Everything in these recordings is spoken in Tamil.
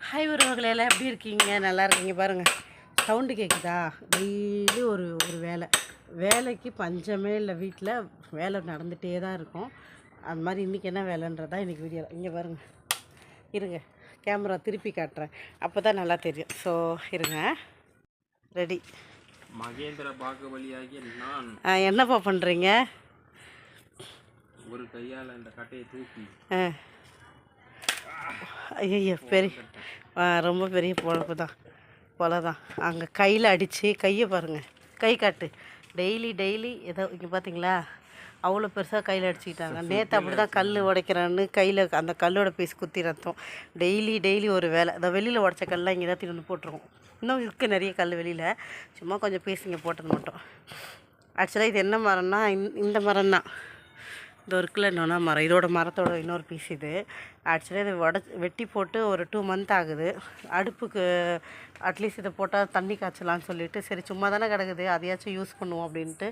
ஹாய் உறவுகளே எல்லாம் எப்படி இருக்கீங்க? நல்லா இருக்கீங்க பாருங்கள் சவுண்டு கேட்குதா டெய்லி ஒரு ஒரு வேலை. வேலைக்கு பஞ்சமே இல்லை வீட்டில். வேலை நடந்துகிட்டே தான் இருக்கும். அது மாதிரி இன்றைக்கி என்ன வேலைன்றதா இன்றைக்கி வீடியோ இங்கே பாருங்கள் இருங்க. கேமரா திருப்பி காட்டுறேன். அப்போ தான் நல்லா தெரியும். ஸோ இருங்க. ரெடி மகேந்திர பாகுபலியாகிய நான் என்னப்பா பண்ணுறீங்க ஒரு கையால் இந்த கட்டையை தூக்கி ஐயோ பெரிய ரொம்ப பெரிய பொழப்பு தான். பொலை தான். அங்கே கையில் அடித்து கையை பாருங்கள் கை காட்டு. டெய்லி டெய்லி ஏதோ இங்கே பார்த்தீங்களா அவ்வளோ பெருசாக கையில் அடிச்சுக்கிட்டாங்க. நேற்று அப்படி தான் கல் உடைக்கிறேன்னு கையில் அந்த கல்லோட பீஸ் குத்தி ரத்தம். டெய்லி டெய்லி ஒரு வேலை. இந்த வெளியில் உடச்ச கல்லாம் இங்கே தான் திரும்பி போட்டுருவோம் இன்னும் இருக்குது நிறைய கல் வெளியில். சும்மா கொஞ்சம் பீஸ் இங்கே போட்டது மட்டும். ஆக்சுவலாக இது என்ன மரம்னா இந்த- இந்த மரம் தான் இந்த இருக்குல்ல என்னென்னா மரம் இதோட மரத்தோட இன்னொரு பீஸ் இது. ஆக்சுவலி இது உட வெட்டி போட்டு ஒரு டூ மந்த் ஆகுது. அடுப்புக்கு அட்லீஸ்ட் இதை போட்டால் தண்ணி காய்ச்சலான்னு சொல்லிட்டு சரி சும்மா தானே கிடக்குது அதையாச்சும் யூஸ் பண்ணுவோம் அப்படின்ட்டு.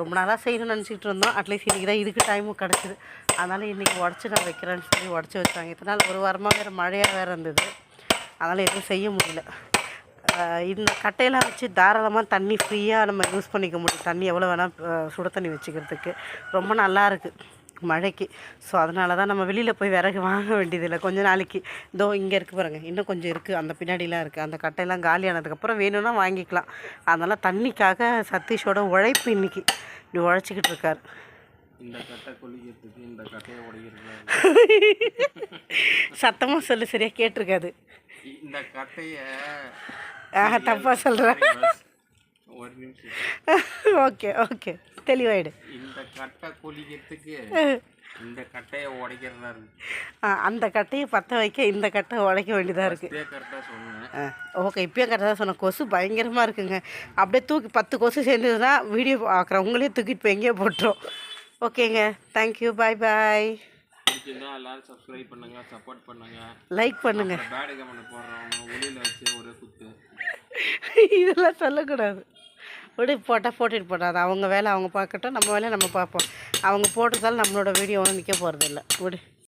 ரொம்ப நாளாக செய்யணும்னு நினச்சிட்டு இருந்தோம். அட்லீஸ்ட் இன்றைக்கி தான் இதுக்கு டைமும் கிடச்சிது. அதனால் இன்றைக்கி உடச்சி நான் வைக்கிறேன்னு சொல்லி உடச்சி வச்சாங்க. இதனால் ஒரு வாரமாக வேறு மழையாக வேறு இருந்தது. அதனால் எதுவும் செய்ய முடியல. இந்த கட்டையெல்லாம் வச்சு தாராளமாக தண்ணி ஃப்ரீயாக நம்ம யூஸ் பண்ணிக்க முடியும். தண்ணி எவ்வளோ வேணால் சுட தண்ணி வச்சுக்கிறதுக்கு. ரொம்ப நல்லா இருக்குது மழைக்கு. ஸோ அதனால தான் நம்ம வெளியில் போய் விறகு வாங்க வேண்டியதில்லை. கொஞ்ச நாளைக்கு. இதோ இங்கே இருக்குது பாருங்க. இன்னும் கொஞ்சம் இருக்குது அந்த பின்னாடிலாம் இருக்குது அந்த கட்டையெல்லாம் காலியானதுக்கப்புறம் வேணும்னா வாங்கிக்கலாம். அதனால் தண்ணிக்காக சதீஷோட உழைப்பு இன்னைக்கு. இப்படி உழைச்சிக்கிட்டு இருக்கார். சத்தமாக சொல்லு சரியாக கேட்டிருக்காது. இந்த கட்டைய ஆஹா தப்பாக சொல்கிறேன் ஓகே ஓகே. தெளிவாயிடு. இந்த கட்டை கொல்லிக்கிறதுக்கு இந்த கட்டையை உடைக்கிறதா இருக்கு. அந்த கட்டையை பற்ற வைக்க இந்த கட்டை உடைக்க வேண்டியதாக இருக்குது ஓகே இப்பயும் கரெக்டாக தான் சொன்னேன். கொசு பயங்கரமாக இருக்குங்க. அப்படியே தூக்கி பத்து கொசு சேர்ந்ததுன்னா வீடியோ பார்க்குறவங்களே தூக்கிட்டு போய் எங்கேயோ போட்டுரும். ஓகேங்க. தேங்க்யூ பாய் பாய் பிடிச்சிருந்தா எல்லாரும் சப்ஸ்கிரைப் பண்ணுங்க சப்போர்ட் பண்ணுங்க. லைக் பண்ணுங்க. பேடு கமெண்ட் போடுறவங்க ஒளியில் வச்சு ஒரே குத்து. இதெல்லாம் சொல்லக்கூடாது. விடு போட்டால் போட்டுட்டு போட்டாது அவங்க வேலை அவங்க பார்க்கட்டும் நம்ம வேலையை நம்ம பார்ப்போம். அவங்க போட்டதால் நம்மளோட வீடியோ ஒன்றும் நிற்க போகிறதில்ல விடு.